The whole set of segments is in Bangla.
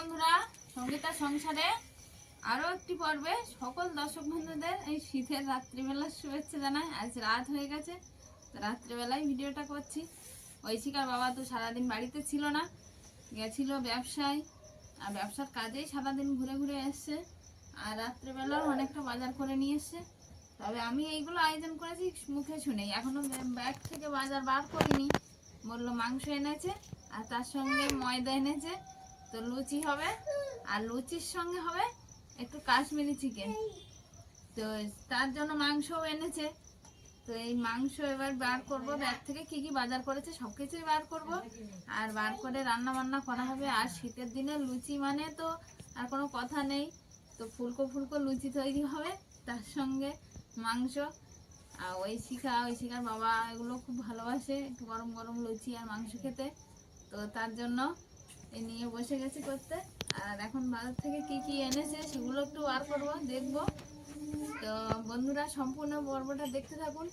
বন্ধুরা, সঙ্গীতা সংসারে আরও একটি পর্বে সকল দর্শক বন্ধুদের এই শীতের রাত্রিবেলার শুভেচ্ছা জানাই। আজ রাত হয়ে গেছে, রাত্রিবেলায় ভিডিওটা করছি। ঐশিকার বাবা তো সারাদিন বাড়িতে ছিল না, গেছিল ব্যবসায়, আর ব্যবসার কাজেই সারাদিন ঘুরে ঘুরে এসছে। আর রাত্রিবেলাও অনেকটা বাজার করে নিয়ে এসছে। তবে আমি এইগুলো আয়োজন করেছি, মুখে শুনেই। এখনও ব্যাগ থেকে বাজার বার করিনি। বলল মাংস এনেছে, আর তার সঙ্গে ময়দা এনেছে। তো লুচি হবে, আর লুচির সঙ্গে হবে একটু কাশ্মীরি চিকেন তো তার জন্য মাংসও এনেছে। তো এই মাংস এবার বার করব। ব্যাগ থেকে কি কি বাজার করেছে সব কিছুই বার করব। আর বার করে রান্না বান্না করা হবে। আর শীতের দিনে লুচি মানে তো আর কোনো কথা নেই। তো ফুলকো ফুলকো লুচি তৈরি হবে, তার সঙ্গে মাংস। আর ওই শিখা, ওই শিখার বাবা এগুলো খুব ভালোবাসে একটু গরম গরম লুচি আর মাংস খেতে। তো তার জন্য নিয়ে বসে গেছি করতে। আর এখন বাজার থেকে কি কি এনেছে সেগুলো একটু বার করব, দেখব। তো বন্ধুরা, সম্পূর্ণ পর্বটা দেখতে থাকুন।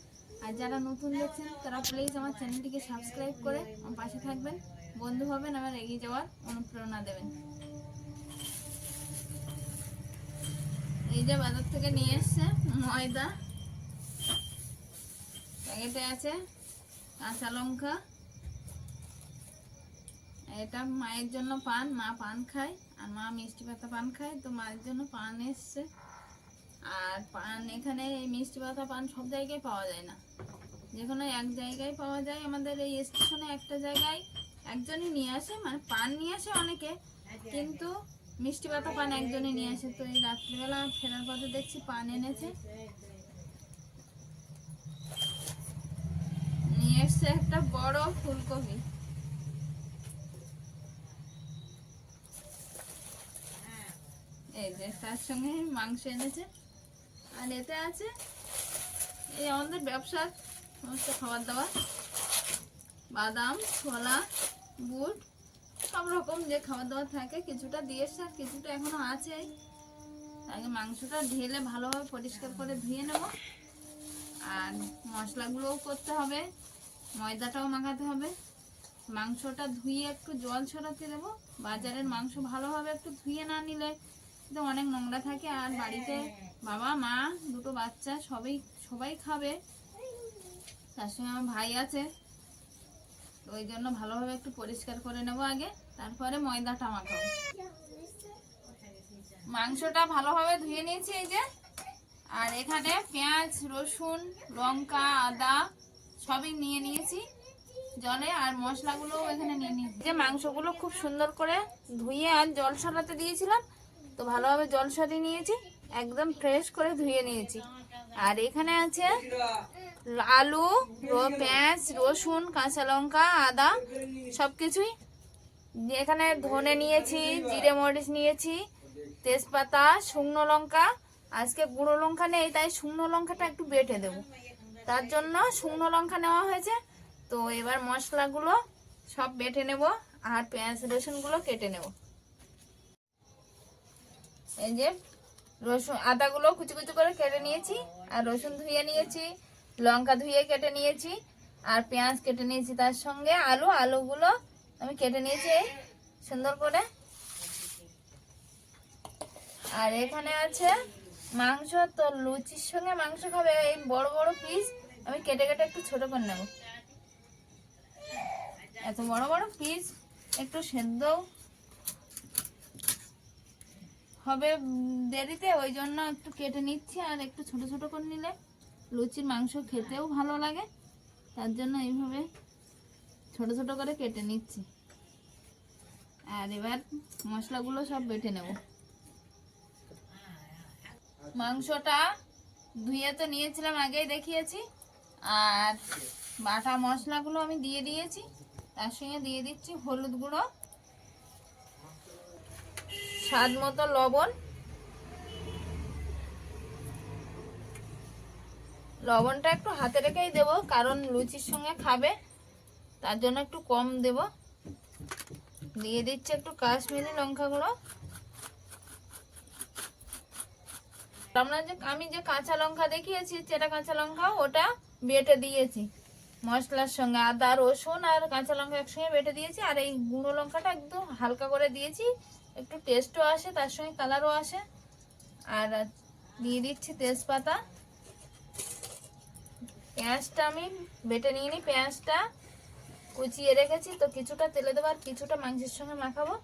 আর যারা নতুন দেখছেন, তারা প্লিজ আমার চ্যানেলটিকে সাবস্ক্রাইব করে আমার পাশে থাকবেন। বন্ধু হবেন আমার এগিয়ে যাওয়ার অনুপ্রেরণা দেবেন। এই যে বাজার থেকে নিয়ে এসছে ময়দা। প্যাকেটে আছে কাঁচা লঙ্কা। এটা মায়ের জন্য পান, মা পান খায়, আর মা মিষ্টি পাতা পান খায়, তো মায়ের জন্য পান এসছে। আর পান এখানে এই মিষ্টি পাতা পান সব জায়গায় পাওয়া যায় না। যে কোনো এক জায়গায় পাওয়া যায়, আমাদের এই স্টেশনে একটা জায়গায় একজনই নিয়ে আসে মানে পান নিয়ে আসে অনেকে, কিন্তু মিষ্টি পাতা পান একজনই নিয়ে আসে। তো এই রাত্রিবেলা ফেরার পথে দেখছি পান এনেছে। নিয়ে এসছে একটা বড় ফুলকপি। এই যে, তার সঙ্গে মাংস এনেছে। আর এতে আছে এই আমাদের সমস্ত খাবার দাবার। বাদাম, ছোলা, বুট, সব রকম যে খাবার দাবার থাকে, কিছুটা কিছুটা এখনও আছে। মাংসটা ঢেলে ভালোভাবে পরিষ্কার করে ধুয়ে নেব। আর মশলাগুলোও করতে হবে, ময়দাটাও মাখাতে হবে। মাংসটা ধুয়ে একটু জল ছড়াতে দেবো। বাজারের মাংস ভালোভাবে একটু ধুয়ে না নিলে তো অনেক নোংরা থাকে আর বাড়িতে বাবা, মা, দুটো বাচ্চা সবাই সবাই খাবে। তার সঙ্গে আমার ভাই আছে। তো ওই জন্য ভালোভাবে একটু পরিষ্কার করে নেব আগে, তারপরে ময়দাটা মাখাবো। মাংসটা ভালোভাবে ধুয়ে নিয়েছি এই যে। আর এখানে পেঁয়াজ, রসুন, লঙ্কা, আদা সবই নিয়ে নিয়েছি জলে, আর মশলাগুলো এখানে নিয়ে নিয়েছি। যে মাংসগুলো খুব সুন্দর করে ধুয়ে আর জল সরাতে দিয়েছিলাম তো ভালোভাবে জল সরিয়ে নিয়েছি, একদম ফ্রেশ করে ধুয়ে নিয়েছি। আর এখানে আছে আলু পেঁয়াজ, রসুন, কাঁচা লঙ্কা, আদা সব কিছুই এখানে ধনে নিয়েছি, জিরে মরিচ নিয়েছি, তেজপাতা, শুকনো লঙ্কা। আজকে গুঁড়ো লঙ্কা নেই, তাই শুকনো লঙ্কাটা একটু বেটে দেবো। তার জন্য শুকনো লঙ্কা নেওয়া হয়েছে। তো এবার মশলাগুলো সব বেটে নেব, আর পেঁয়াজ, রসুনগুলো কেটে নেব। এই যে রসুন, আদাগুলো কুচি কুচি করে কেটে নিয়েছি, আর রসুন ধুয়ে নিয়েছি, লঙ্কা ধুয়ে কেটে নিয়েছি, আর পেঁয়াজ কেটে নিয়েছি তার সঙ্গে, আলু, আলুগুলো আমি কেটে নিয়েছি সুন্দর করে। আর এখানে আছে মাংস, তো লুচির সঙ্গে মাংস খাবে, এই বড় বড় পিস আমি কেটে কেটে একটু ছোট করে নেব। এত বড় বড় পিস একটু সেদ্ধ হবে দেরিতে, ওই জন্য একটু কেটে নিচ্ছি, আর একটু ছোট ছোট করে নিলে লুচির মাংস খেতেও ভালো লাগে। তার জন্য এইভাবে ছোট ছোট করে কেটে নিচ্ছি। আর এবার মশলাগুলো সব বেটে নেব। মাংসটা ধুয়ে তো নিয়েছিলাম আগেই দেখিয়েছি, আর বাটা মশলাগুলো আমি দিয়ে দিয়েছি, তার সঙ্গে দিয়ে দিচ্ছি হলুদ গুঁড়ো। স্বাদ মতো লবণ। লবণটা একটু হাতে রেখেই দেবো, কারণ লুচির সঙ্গে খাবে, তার জন্য একটু কম দেব। দিয়ে দিচ্ছি একটু কাশ্মীরি লঙ্কা গুঁড়ো। আমরা যে আমি যে কাঁচা লঙ্কা দেখিয়েছি চেটা কাঁচা লঙ্কা, ওটা বেটে দিয়েছি। মশলার সঙ্গে আদা, রসুন আর কাঁচা লঙ্কা একসঙ্গে বেটে দিয়েছি। আর এই গুঁড়ো লঙ্কাটা একদম হালকা করে দিয়েছি। একটু টেস্টও আসে, তার সঙ্গে কালারও আসে। আর দিয়ে দিচ্ছি তেজপাতা। পেঁয়াজটা আমি বেটে নিয়ে নিই পেঁয়াজটা কুচিয়ে রেখেছি। তো কিছুটা তেলে দেবো আর কিছুটা মাংসের সঙ্গে মাখাবো।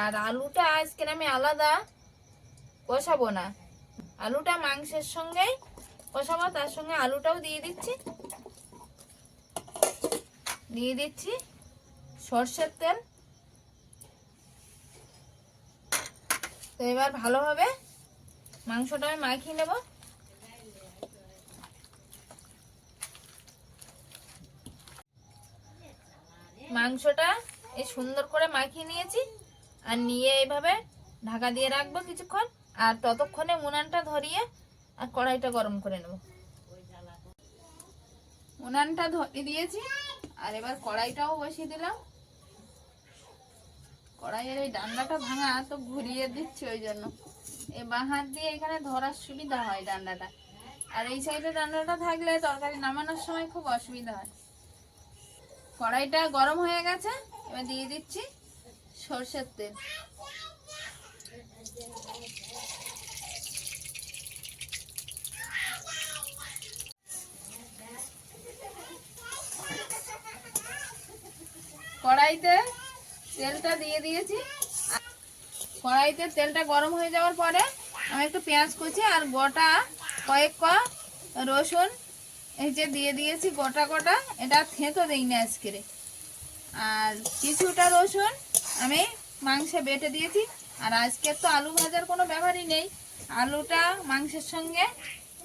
আর আলুটা আজকে আমি আলাদা কষাবো না। আলুটা মাংসের সঙ্গেই কষাবো, তার সঙ্গে আলুটাও দিয়ে দিচ্ছি। দিয়ে দিচ্ছি। সর্ষের তেল। তো এবার ভালোভাবে মাংসটা আমি মাখিয়ে নেব। মাংসটা এই সুন্দর করে মাখিয়ে নিয়েছি আর নিয়ে এইভাবে ঢাকা দিয়ে রাখব কিছুক্ষণ আর ততক্ষণে উনানটা ধরিয়ে আর কড়াইটা গরম করে নেব। উনানটা ধরিয়ে দিয়েছি। আর এবার কড়াইটাও বসিয়ে দিলাম। কড়াইয়ের এই ডান্ডাটা ভাঙা তো ঘুরিয়ে দিচ্ছি ওই জন্য। এই বাঁ হাত দিয়ে এখানে ধরার সুবিধা হয় ডান্ডাটা। আর এই সাইডে ডান্ডাটা থাকলে তরকারি নামানোর সময় খুব অসুবিধা হয়। কড়াইটা গরম হয়ে গেছে, এবার দিয়ে দিচ্ছি সর্ষের তেল। কড়াইতে তেলটা দিয়ে দিয়েছি। কড়াইতে তেলটা গরম হয়ে যাওয়ার পরে আমি একটু পেঁয়াজ কুচি আর গোটা কয়েক ক রসুন, এই যে দিয়ে দিয়েছি গোটা গোটা। এটা থেঁতো দিইনি আজকে আর কিছুটা রসুন আমি মাংসে বেটে দিয়েছি। আর আজকে তো আলু ভাজার কোনো ব্যাপারই নেই। আলুটা মাংসের সঙ্গে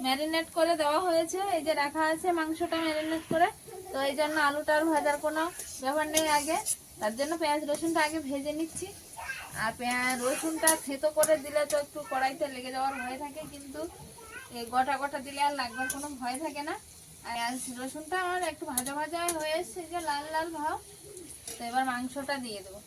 ম্যারিনেট করে দেওয়া হয়েছে। এই যে রাখা আছে মাংসটা ম্যারিনেট করে। তো এই জন্য আলুটার ভাজার কোনো ব্যাপার নেই আগে। তার জন্য পেঁয়াজ রসুনটা আগে ভেজে নিচ্ছি। আর পেঁয়াজ রসুনটা থেতো করে দিলে তো একটু কড়াইতে লেগে যাওয়ার ভয় থাকে, কিন্তু এই গোটা গোটা দিলে আর লাগবার কোনো ভয় থাকে না। আর রসুনটা আমার একটু ভাজা ভাজা হয়ে এসছে যে লাল লাল ভাব। তো এবার মাংসটা দিয়ে দেবো।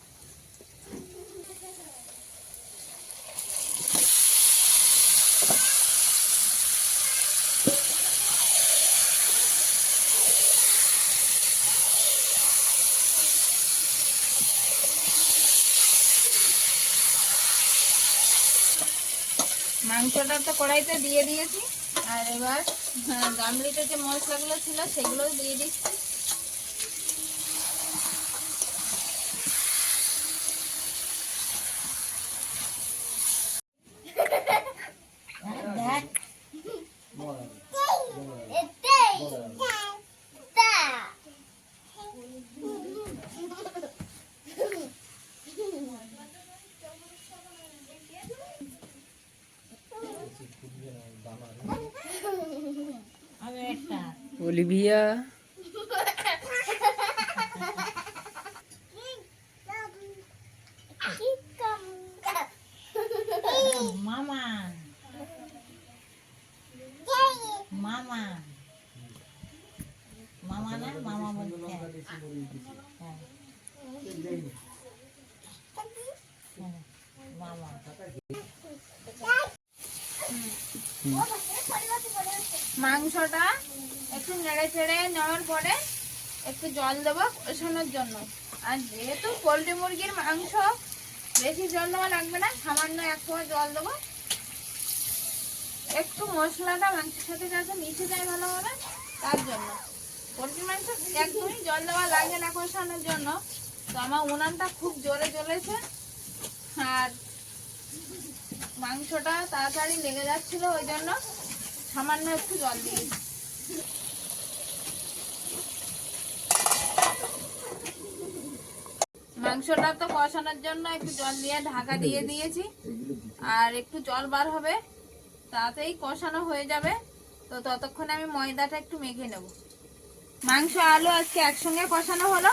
মাংসটা তো কড়াইতে দিয়ে দিয়েছি। আর এবার হ্যাঁ, গামলিতে যে মশলাগুলো ছিল সেগুলোও দিয়ে দিচ্ছি। অলিভিয়া মামা মামা মামা না মামা বলছে হ্যাঁ। হ্যাঁ, মামা মাংসটা একটু নেড়ে চেড়ে নেওয়ার পরে একটু জল দেবো কষানোর জন্য। আর যেহেতু পোলট্রি মুরগির মাংস বেশি জল দেওয়া লাগবে না, সামান্য এক সময় জল দেবো। একটু মশলাটা মাংসের সাথে যাতে মিশে যায় ভালোভাবে, তার জন্য। পোলট্রি মাংস একদমই জল দেওয়া লাগে না কষানোর জন্য। তো আমার উনানটা খুব জোরে জ্বলেছে। আর মাংসটা তাড়াতাড়ি লেগে যাচ্ছিল, ওই জন্য সামান্য একটু জল দিয়েছি। মাংসটা তো কষানোর জন্য একটু জল দিয়ে ঢাকা দিয়ে দিয়েছি। আর একটু জল বার হবে, তাতেই কষানো হয়ে যাবে। তো ততক্ষণে আমি ময়দাটা একটু মেখে নেব। মাংস, আলু আজকে একসঙ্গে কষানো হলো।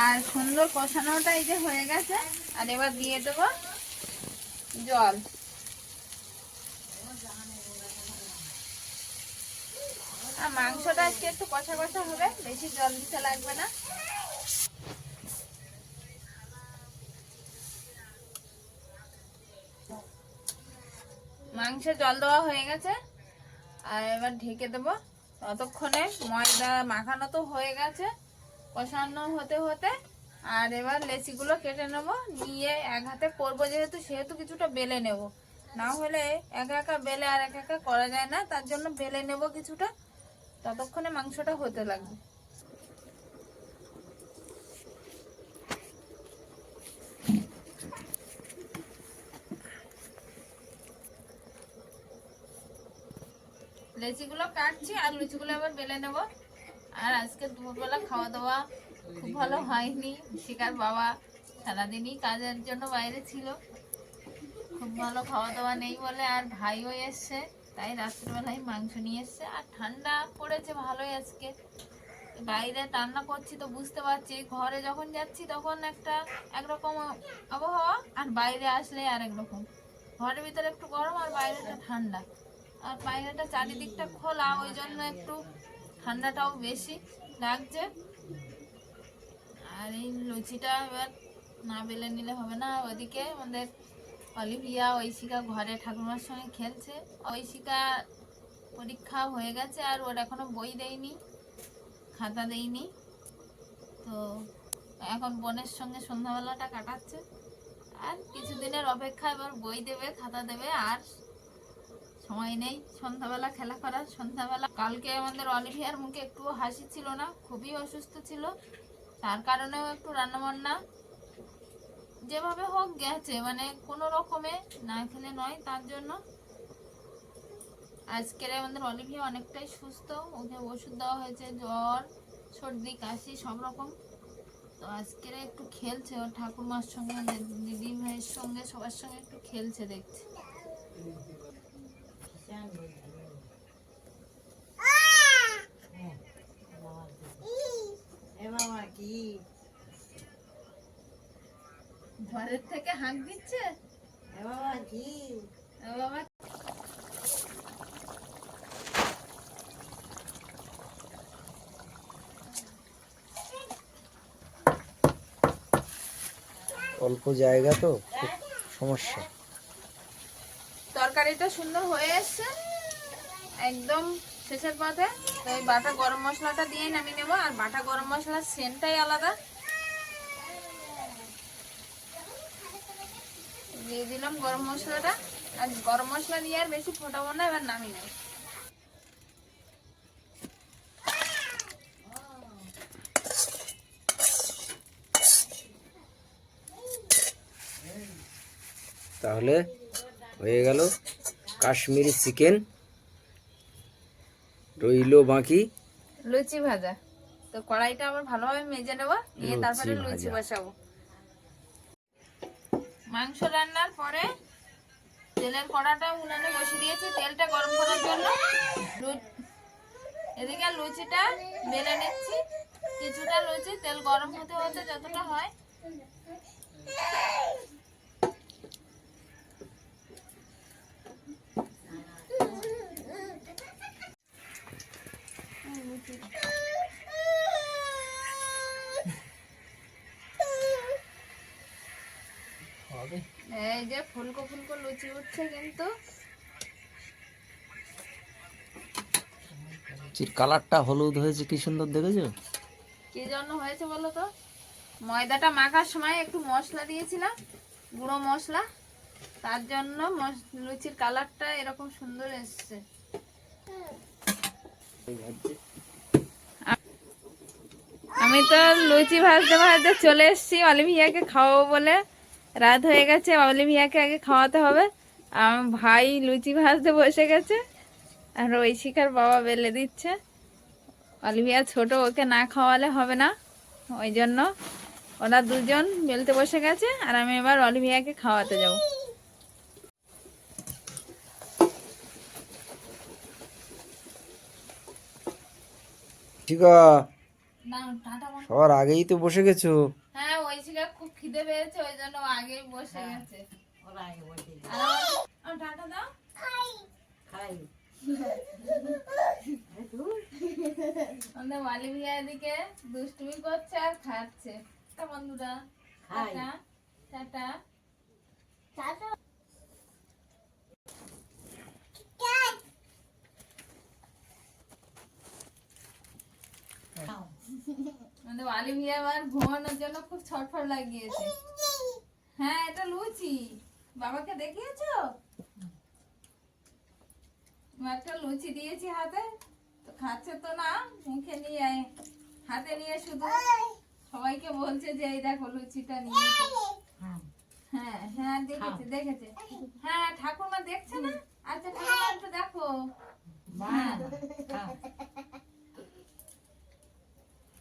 আর সুন্দর কষানোটা এই যে হয়ে গেছে। আর এবার দিয়ে দেবো জল। আর মাংসটা আজকে একটু কষা কষা হবে, বেশি জল দিতে লাগবে না। মাংসে জল দেওয়া হয়ে গেছে। আর এবার ঢেকে দেবো। ততক্ষণে ময়দা মাখানো তো হয়ে গেছে, কষানো হতে হতে। আর এবার লেচিগুলো কেটে নেব। নিয়ে এক হাতে করব যেহেতু, সেহেতু কিছুটা বেলে নেব। না হলে একা একা বেলে আর একা একা করা যায় না, তার জন্য বেলে নেব কিছুটা। ততক্ষণে মাংসটা হতে লাগবে। লেচিগুলো কাটছি, আর লুচিগুলো আবার বেলে নেব। আর আজকে দুপুরবেলা খাওয়া দাওয়া খুব ভালো হয়নি। শিকার বাবা সারাদিনই কাজের জন্য বাইরে ছিল। খুব ভালো খাওয়া দাওয়া নেই বলে আর ভাইও এসছে, তাই রাত্রিবেলায় মাংস নিয়ে এসছে। আর ঠান্ডা পড়েছে ভালোই আজকে। বাইরে রান্না করছি তো বুঝতে পারছি, ঘরে যখন যাচ্ছি তখন একটা একরকম আবহাওয়া, আর বাইরে আসলে আর একরকম। ঘরের ভিতরে একটু গরম আর বাইরেটা ঠান্ডা। আর বাইরেটা চারিদিকটা খোলা, ওই জন্য একটু ঠান্ডাটাও বেশি লাগছে। আর এই লুচিটা এবার না বেলে নিলে হবে না, ওদিকে আমাদের অলিভিয়া ঐশিকা ঘরে ঠাকুমার সঙ্গে খেলছে। ঐশিকা পরীক্ষা হয়ে গেছে আর ওর এখনও বই দেয়নি, খাতা দেয়নি। তো এখন বোনের সঙ্গে সন্ধ্যাবেলাটা কাটাচ্ছে। আর কিছুদিনের অপেক্ষা এবার বই দেবে, খাতা দেবে, আর সময় নেই। সন্ধ্যাবেলা খেলা করার সন্ধ্যাবেলা। কালকে আমাদের অলিভিয়ার মুখে একটু হাসি ছিল না, খুবই অসুস্থ ছিল। তার কারণেও একটু রান্নাবান্না যেভাবে হোক গেছে মানে কোনো রকমে না খেলে নয় তার জন্য। আজকের আমাদের অলিভিয়া অনেকটাই সুস্থ। ওকে ওষুধ দেওয়া হয়েছে, জ্বর, সর্দি, কাশি, সব রকম। তো আজকের একটু খেলছে, ওর ঠাকুরমার সঙ্গে দিদি ভাইয়ের সঙ্গে, সবার সঙ্গে একটু খেলছে, দেখছি কিষান বলছে। হ্যাঁ, বাবা কি? ঘরের থেকে হাঁক দিচ্ছে? অল্প জায়গা তো সমস্যা। তরকারিটা সুন্দর হয়ে এসছে। একদম শেষের পথে। তো এই বাটা গরম মশলাটা দিয়ে নামিয়ে নেব। আর বাটা গরম মশলার সেন্টটাই আলাদা। দিয়ে দিলাম গরম মশলাটা। আর গরম মশলা দিয়ে আর বেশি ফোটাবো না, এবার নামিয়ে নেব। তাহলে হয়ে গেল। কাশ্মীরি চিকেন। রইল বাকি। লুচি ভাজা। তো কড়াইটা আবার ভালোভাবে মেজে নেব লুচি তারপরে লুচি বসাবো। মাংস রান্নার পরে তেলের কড়াটা উনানে বসিয়ে দিয়েছি। তেলটা গরম করার জন্য। এদিকে লুচিটা বেলে নিচ্ছি। কিছুটা লুচি তেল গরম হতে হতে যতটা হয়। এই যে ফুলকো ফুলকো লুচি উঠছে কিন্তু। লুচির কালারটা হলুদ হয়েছে কি সুন্দর দেখেছ? কি জন্য হয়েছে বলো তো? ময়দাটা মাখার সময় একটু মশলা দিয়েছিলাম গুঁড়ো মশলা। তার জন্য লুচির কালারটা এরকম সুন্দর এসছে। আমি তো লুচি ভাজতে ভাজতে চলে এসেছি। অলিভিয়াকে খাওয়াবো বলে রাত হয়ে গেছে। অলিভিয়াকে আগে খাওয়াতে হবে। আমার ভাই লুচি ভাজতে বসে গেছে। আর ঐশিকার বাবা বেলে দিচ্ছে। অলিভিয়া ছোট, ওকে না খাওয়ালে হবে না। ওই জন্য ওরা দুজন বেলতে বসে গেছে। আর আমি এবার অলিভিয়াকে খাওয়াতে যাব। ঠিক আছে। সবার আগেই তো বসে গেছো। হ্যাঁ ঐশিকা খুব খিদে পেয়েছে ওই জন্য আগেই বসে গেছে। ওরা আগে বসে দিল। আর আমার- আমার টাটা দাও। খাই। আমাদের অলিভিয়া এদিকে দুষ্টুমি করছে আর খাচ্ছে। তা বন্ধুরা টাটা। টাটা। খাও। আমাদের মিয়া ঘুমানোর জন্য খুব ছটফট লাগিয়েছে। হ্যাঁ এটা লুচি। বাবাকে দেখিয়েছো? একটা লুচি দিয়েছি হাতে। তো খাচ্ছে তো না মুখে নিয়ে হাতে নিয়ে শুধু। সবাইকে বলছে যে এই দেখো লুচিটা নিয়েছে হ্যাঁ হ্যাঁ দেখেছে দেখেছে। হ্যাঁ ঠাকুরমা দেখছে না? আচ্ছা ঠাকুরমা একটু দেখো। হ্যাঁ।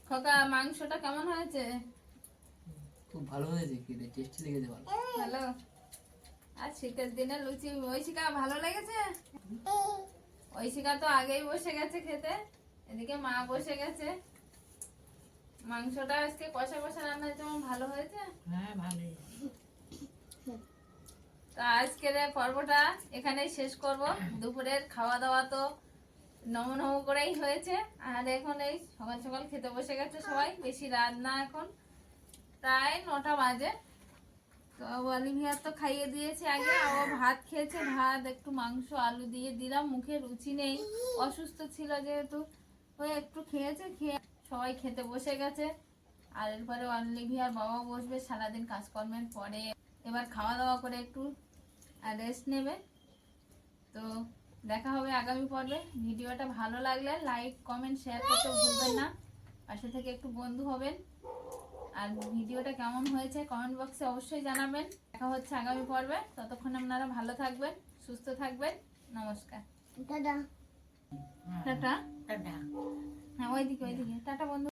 খোকা মাংসটা কেমন হয়েছে? খুব ভালো হয়েছে খেতে টেস্টি লেগেছে ভালো। ভালো। আর শীতের দিনে লুচি ঐশিকা ভালো লেগেছে? ঐশিকা তো আগেই বসে গেছে খেতে এদিকে মা বসে গেছে। মাংসটা আজকে কষা কষা রান্না হয়েছে আমার ভালো হয়েছে? হ্যাঁ ভালোই। তো আজকের পর্বটা এখানেই শেষ করব। দুপুরের খাওয়া দাওয়া তো নম নম করেই হয়েছে। আর এখন এই সকাল সকাল খেতে বসে গেছে সবাই, বেশি রাত না এখন। প্রায় নটা বাজে। তো অলিভিয়ার তো খাইয়ে দিয়েছে আগে ও ভাত খেয়েছে। ভাত, একটু মাংস, আলু দিয়ে দিলাম, মুখে রুচি নেই। অসুস্থ ছিল যেহেতু। ওই একটু খেয়েছে, খেয়ে সবাই খেতে বসে গেছে। আর এরপরে অলিভিয়ার বাবা বসবে সারাদিন কাজকর্মের পরে। এবার খাওয়া দাওয়া করে একটু রেস্ট নেবে। তো দেখা হবে আগামী পর্বে। ভিডিওটা ভালো লাগলে লাইক কমেন্ট শেয়ার করতে ভুলবেন না। পাশে থেকে একটু বন্ধু হবেন। আর ভিডিওটা কেমন হয়েছে কমেন্ট বক্সে অবশ্যই জানাবেন। দেখা হচ্ছে আগামী পর্বে। ততক্ষণ আপনারা ভালো থাকবেন সুস্থ থাকবেন। নমস্কার। টাটা? টাটা। হ্যাঁ ওইদিকে ওইদিকে। টাটা বন্ধু।